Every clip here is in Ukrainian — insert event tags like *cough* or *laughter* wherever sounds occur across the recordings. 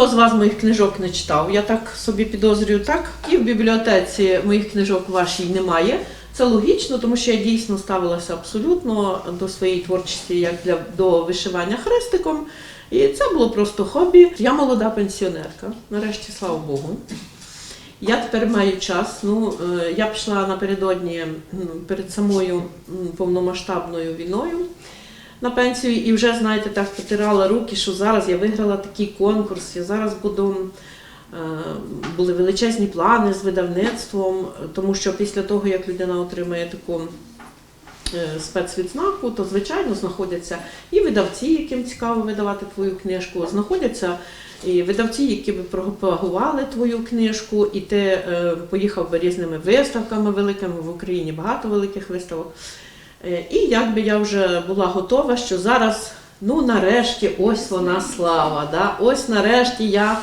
ніхто з вас моїх книжок не читав. Я так собі підозрюю, так? І в бібліотеці моїх книжок вашій немає. Це логічно, тому що я дійсно ставилася абсолютно до своєї творчості як для до вишивання хрестиком. І це було просто хобі. Я молода пенсіонерка, нарешті, слава Богу. Я тепер маю час. Ну, е, я пішла напередодні перед самою повномасштабною війною на пенсію і вже, знаєте, так потирала руки, що зараз я виграла такий конкурс, я зараз буду. е, Були величезні плани з видавництвом, тому що після того, як людина отримає таку е, спецвідзнаку, то звичайно знаходяться і видавці, яким цікаво видавати твою книжку, знаходяться і видавці, які би пропагували твою книжку, і ти е, поїхав би різними виставками великими в Україні, багато великих виставок. Е, І якби я вже була готова, що зараз, ну нарешті, ось вона слава. Да? Ось нарешті я,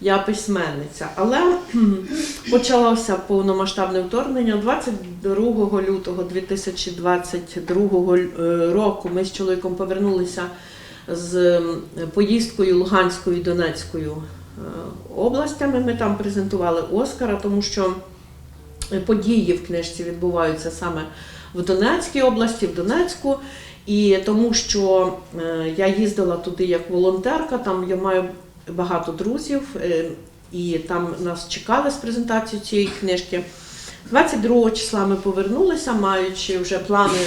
я письменниця. Але *clears throat* почалося повномасштабне вторгнення 22 лютого 2022 е, року. Ми з чоловіком повернулися з поїздкою Луганською і Донецькою е, областями. Ми там презентували Оскара, тому що події в книжці відбуваються саме в Донецькій області, в Донецьку. І тому що е, я їздила туди як волонтерка, там я маю багато друзів, е, і там нас чекали з презентацією цієї книжки. 22 числа ми повернулися, маючи вже плани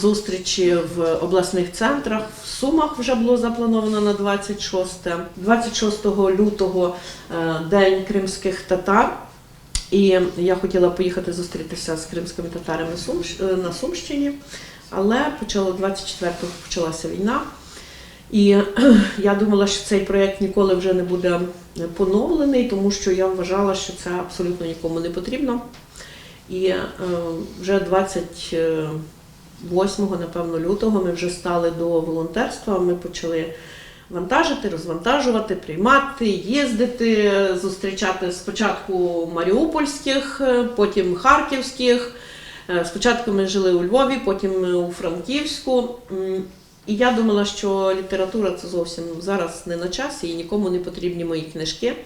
зустрічі в обласних центрах. В Сумах вже було заплановано на 26. 26 лютого е, День кримських татар. І я хотіла поїхати зустрітися з кримськими татарами е, на Сумщині, але почало 24-го почалася війна. І *clears throat* я думала, що цей проєкт ніколи вже не буде поновлений, тому що я вважала, що це абсолютно нікому не потрібно. І е, вже 28, напевно, лютого ми вже стали до волонтерства. Ми почали вантажити, розвантажувати, приймати, їздити, зустрічати спочатку маріупольських, е, потім харківських. Е, Спочатку ми жили у Львові, потім у Франківську. І я думала, що література це зовсім зараз не на часі і нікому не потрібні мої книжки.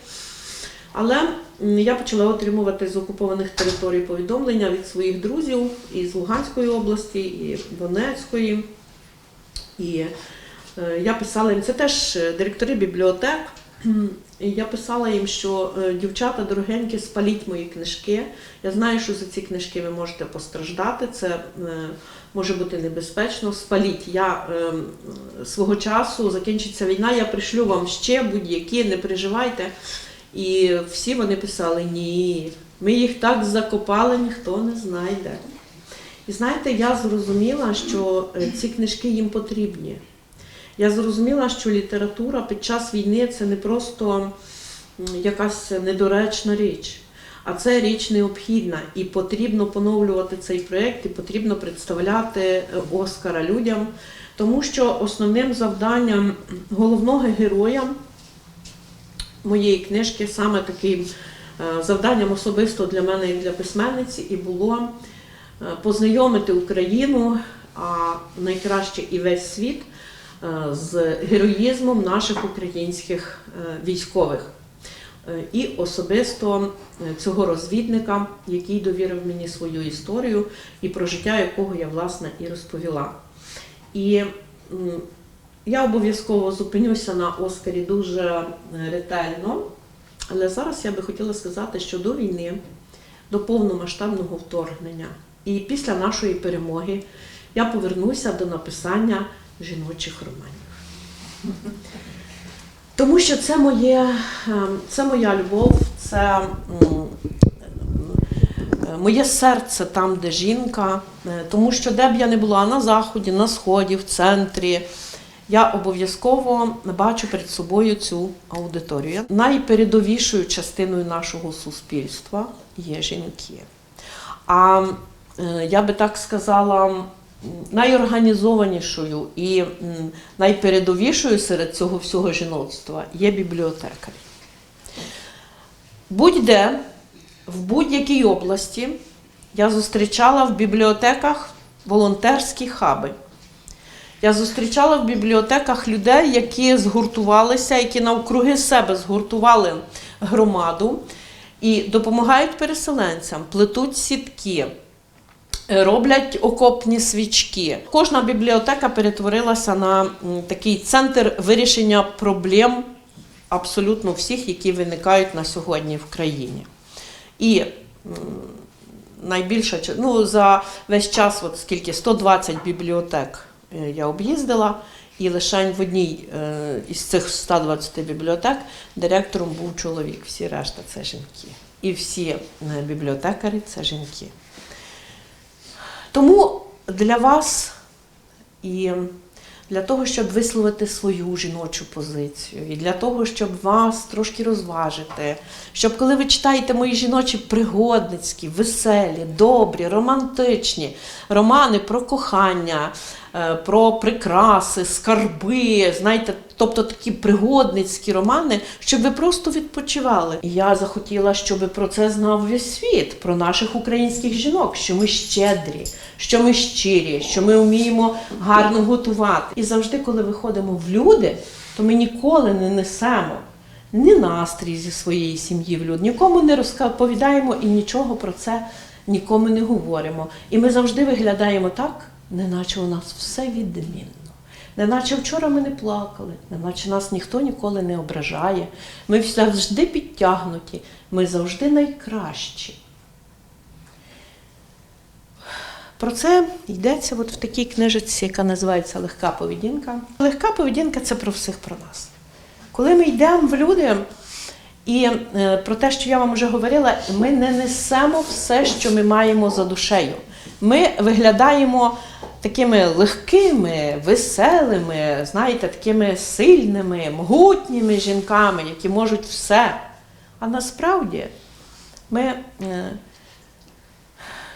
Але я почала отримувати з окупованих територій повідомлення від своїх друзів із Луганської області, і Донецької. І я писала їм, це теж е, директори бібліотек. І я писала їм, що е, дівчата дорогенькі, спаліть мої книжки. Я знаю, що за ці книжки ви можете постраждати. Це е, може бути небезпечно. Спаліть. Я е, свого часу закінчиться війна, я пришлю вам ще будь-які, не переживайте. І всі вони писали: ні, ми їх так закопали, ніхто не знайде. І знаєте, я зрозуміла, що е, ці книжки їм потрібні. Я зрозуміла, що література під час війни це не просто якась недоречна річ, а це річ необхідна. І потрібно поновлювати цей проєкт, і потрібно представляти е, Оскара людям, тому що основним завданням головного героя моєї книжки саме таким е, завданням особисто для мене і для письменниці і було е, познайомити Україну, а найкраще і весь світ з героїзмом наших українських е, військових. Е, І особисто е, цього розвідника, який довірив мені свою історію і про життя якого я власне і розповіла. І я обов'язково зупинюся на Оскарі дуже е, ретельно, але зараз я би хотіла сказати, що до війни, до повномасштабного вторгнення і після нашої перемоги я повернуся до написання жіночих романів. Тому що це моє, е, це моя любов, це е, моє серце там, де жінка. Е, Тому що де б я не була на заході, на сході, в центрі, я обов'язково бачу перед собою цю аудиторію. Найпередовішою частиною нашого суспільства є жінки. А я би так сказала, найорганізованішою і найпередовішою серед цього всього жіноцтва є бібліотекарі. Будь-де, в будь-якій області я зустрічала в бібліотеках волонтерські хаби. Я зустрічала в бібліотеках людей, які згуртувалися, які навкруги себе згуртували громаду і допомагають переселенцям, плетуть сітки. Е, Роблять окопні свічки. Кожна бібліотека перетворилася на такий центр вирішення проблем абсолютно всіх, які виникають на сьогодні в країні. І м, найбільша ну, за весь час, от скільки 120 бібліотек е, я об'їздила, і лише в одній е, із цих 120 бібліотек директором був чоловік, всі решта це жінки. І всі бібліотекарі це жінки. Тому для вас і для того, щоб висловити свою жіночу позицію, і для того, щоб вас трошки розважити, щоб коли ви читаєте мої жіночі пригодницькі, веселі, добрі, романтичні романи про кохання, про прикраси, скарби, знаєте, тобто такі пригодницькі романи, щоб ви просто відпочивали. І я захотіла, щоб про це знав весь світ, про наших українських жінок, що ми щедрі, що ми щирі, що ми вміємо гарно готувати. І завжди, коли виходимо в люди, то ми ніколи не несемо ні настрій зі своєї сім'ї в люд, нікому не розповідаємо і нічого про це нікому не говоримо. І ми завжди виглядаємо так, неначе у нас все відмінно. Неначе вчора ми не плакали, неначе нас ніхто ніколи не ображає. Ми завжди підтягнуті, ми завжди найкращі. Про це йдеться от в такій книжці, яка називається Легка поведінка. Легка поведінка це про всіх про нас. Коли ми йдемо в люди, і е, про те, що я вам вже говорила, ми не несемо все, що ми маємо за душею. Ми виглядаємо такими легкими, веселими, знаєте, такими сильними, могутніми жінками, які можуть все. А насправді ми е,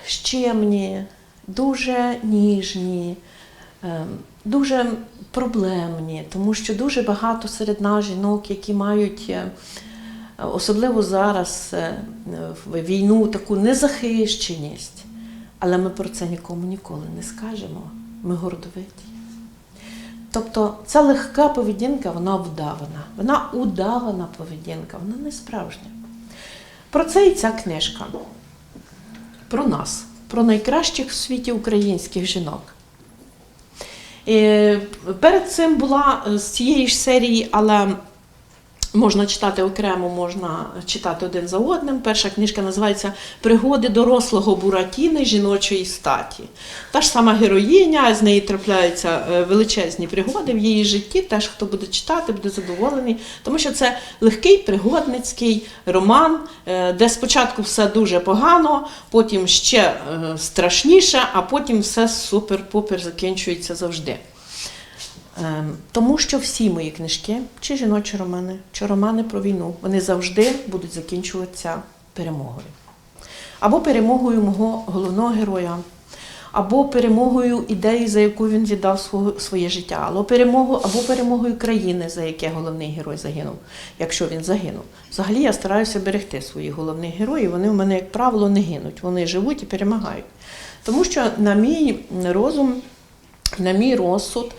щемні, дуже ніжні, е, дуже проблемні, тому що дуже багато серед нас жінок, які мають, е, особливо зараз, в війну таку незахищеність. Але ми про це нікому ніколи не скажемо. Ми гордовиті. Тобто ця легка поведінка, вона вдавана. Вона удавана поведінка, вона не справжня. Про це і ця книжка. Про нас, про найкращих в світі українських жінок. І перед цим була з цієї ж серії, але можна читати окремо, можна читати один за одним. Перша книжка називається Пригоди дорослого Буратіни жіночої статі. Та ж сама героїня, з неї трапляються е, величезні пригоди в її житті. Теж хто буде читати, буде задоволений, тому що це легкий пригодницький роман, е, де спочатку все дуже погано, потім ще е, страшніше, а потім все супер-пупер закінчується завжди. Ем, Тому що всі мої книжки, чи жіночі романи, чи романи про війну, вони завжди будуть закінчуватися перемогою. Або перемогою мого головного героя, або перемогою ідеї, за яку він віддав своє життя, або перемогою, або перемогою країни, за яке головний герой загинув, якщо він загинув. Взагалі я стараюся берегти своїх головних героїв. Вони в мене, як правило, не гинуть. Вони живуть і перемагають. Тому що, на мій розум, на мій розсуд,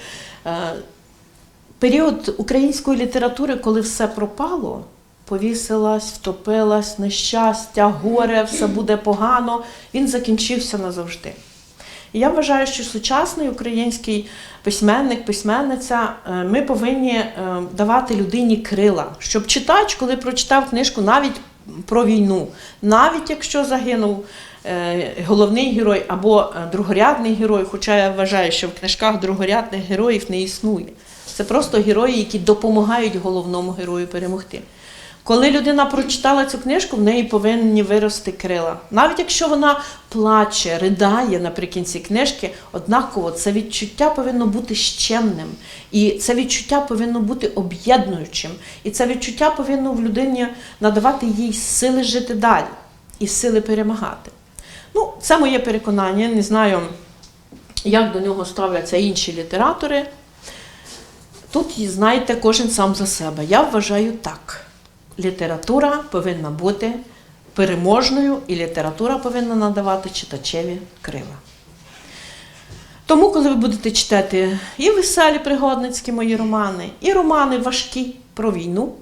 період української літератури, коли все пропало, повісилась, втопилась, нещастя, горе, все буде погано, він закінчився назавжди. І я вважаю, що сучасний український письменник, письменниця, е, ми повинні е, давати людині крила, щоб читач, коли прочитав книжку навіть про війну, навіть якщо загинув е, головний герой або е, другорядний герой, хоча я вважаю, що в книжках другорядних героїв не існує. Це просто герої, які допомагають головному герою перемогти. Коли людина прочитала цю книжку, в неї повинні вирости крила. Навіть якщо вона плаче, ридає наприкінці книжки, однаково це відчуття повинно бути щемним. І це відчуття повинно бути об'єднуючим. І це відчуття повинно в людині надавати їй сили жити далі і сили перемагати. Ну, це моє переконання. Не знаю, як до нього ставляться інші літератори. Тут, знаєте, кожен сам за себе. Я вважаю так. Література повинна бути переможною, і література повинна надавати читачеві крила. Тому, коли ви будете читати і веселі пригодницькі мої романи, і романи важкі про війну,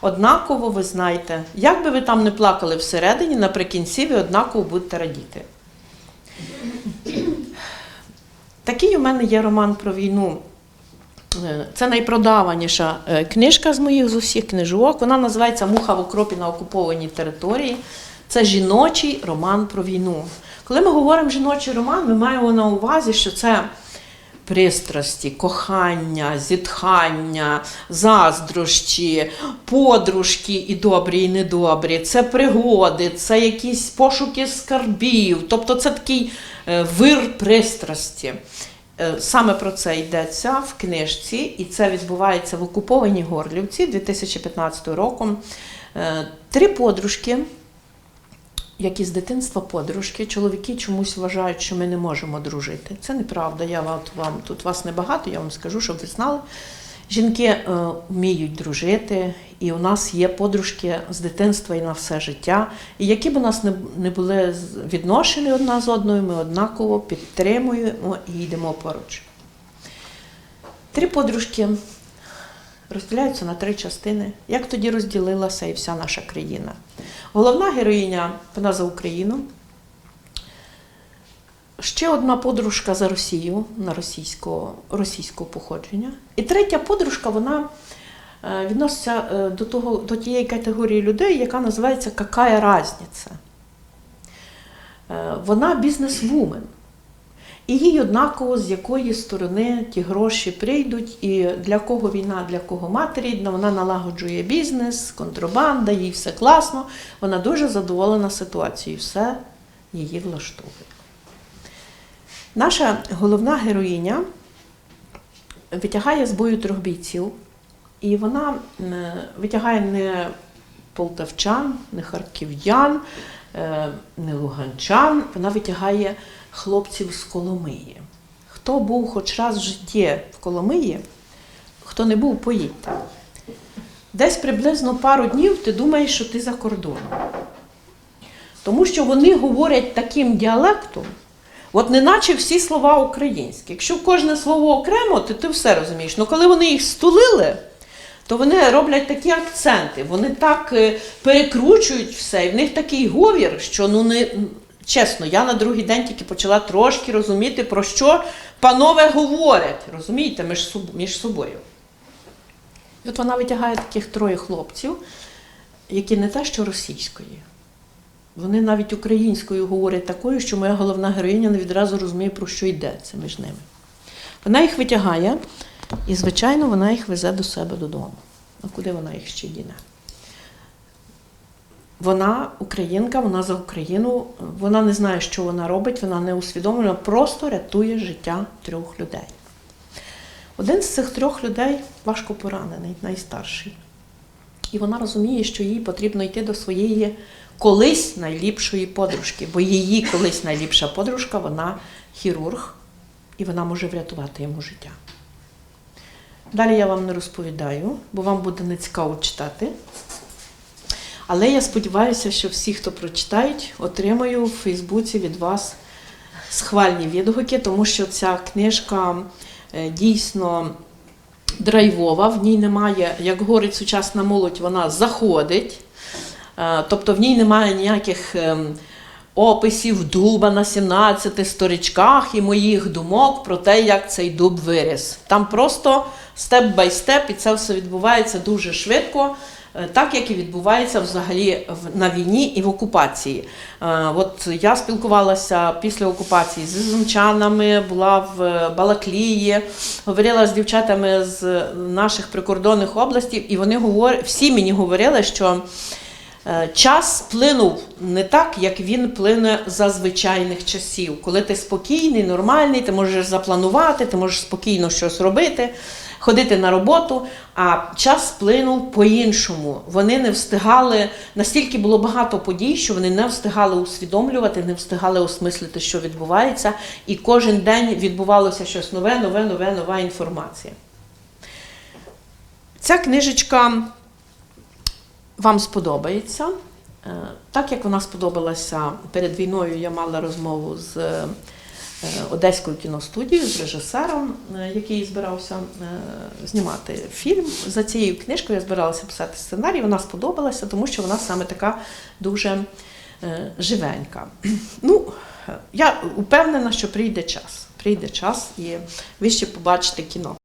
однаково ви знаєте, як би ви там не плакали всередині, наприкінці ви однаково будете радіти. Такий у мене є роман про війну. Е, Це найпродаваніша е, книжка з моїх з усіх книжок. Вона називається Муха в окропі на окупованій території. Це жіночий роман про війну. Коли ми говоримо жіночий роман, ми маємо на увазі, що це пристрасті, кохання, зітхання, заздрощі, подружки і добрі, і недобрі, це пригоди, це якісь пошуки скарбів. Тобто це такий е, вир пристрасті. Е, Саме про це йдеться в книжці, і це відбувається в окупованій Горлівці 2015 року. Е, Три подружки, які з дитинства подружки, чоловіки чомусь вважають, що ми не можемо дружити. Це неправда. Я вам, тут вас небагато, я вам скажу, щоб ви знали. Жінки е, вміють дружити, і у нас є подружки з дитинства і на все життя. І які б у нас не, були відношення одна з одною, ми однаково підтримуємо і йдемо поруч. Три подружки розділяються на три частини. Як тоді розділилася і вся наша країна? Головна героїня вона за Україну. Ще одна подружка за Росію на російського, російського походження. І третя подружка, вона е, відноситься е, до, того, до тієї категорії людей, яка називається Какая разниця? Е, Вона бізнес-вумен. І їй однаково, з якої сторони ті гроші прийдуть, і для кого війна, для кого мати рідна, вона налагоджує бізнес, контрабанда, їй все класно. Вона дуже задоволена ситуацією, все її влаштовує. Наша головна героїня витягає з бою трьох бійців, і вона витягає не полтавчан, не харків'ян, е, не луганчан, вона витягає хлопців з Коломиї. Хто був хоч раз в житті в Коломиї, хто не був, поїдьте. Десь приблизно пару днів ти думаєш, що ти за кордоном. Тому що вони говорять таким діалектом, от неначе всі слова українські. Якщо кожне слово окремо, то ти все розумієш. Ну коли вони їх стулили, то вони роблять такі акценти, вони так е, перекручують все, і в них такий говір, що ну не. Чесно, я на другий день тільки почала трошки розуміти, про що панове говорять, розумієте, між, між собою. І от вона витягає таких троє хлопців, які не те, що російської. Вони навіть українською говорять такою, що моя головна героїня не відразу розуміє, про що йдеться між ними. Вона їх витягає, і, звичайно, вона їх везе до себе додому. А куди вона їх ще діне? Вона українка, вона за Україну, вона не знає, що вона робить, вона не усвідомлена, просто рятує життя трьох людей. Один з цих трьох людей важко поранений, найстарший. І вона розуміє, що їй потрібно йти до своєї колись найліпшої подружки, бо її колись найліпша подружка, вона хірург, і вона може врятувати йому життя. Далі я вам не розповідаю, бо вам буде нецікаво читати. Але я сподіваюся, що всі, хто прочитають, отримаю в Фейсбуці від вас схвальні відгуки, тому що ця книжка е, дійсно драйвова, в ній немає, як говорить сучасна молодь, вона заходить. Е, Тобто в ній немає ніяких ем, описів дуба на 17 сторічках і моїх думок про те, як цей дуб виріс. Там просто степ бай степ, і це все відбувається дуже швидко. е, Так як і відбувається взагалі на війні і в окупації. Е, От я спілкувалася після окупації з зумчанами, була в Балаклії, говорила з дівчатами з наших прикордонних областей, і вони говорять, всі мені говорили, що Час плинув не так, як він плине за звичайних часів. Коли ти спокійний, нормальний, ти можеш запланувати, ти можеш спокійно щось робити, ходити на роботу. А час плинув по-іншому. Вони не встигали, настільки було багато подій, що вони не встигали усвідомлювати, не встигали осмислити, що відбувається. І кожен день відбувалося щось нове, нове, нове, нова інформація. Ця книжечка вам сподобається. Е, Так як вона сподобалася перед війною, я мала розмову з е, Одеською кіностудією з режисером, е, який збирався знімати фільм. За цією книжкою я збиралася писати сценарій. Вона сподобалася, тому що вона саме така дуже живенька. *clears throat* Ну, я впевнена, що прийде час. Прийде час і ви ще побачите кіно.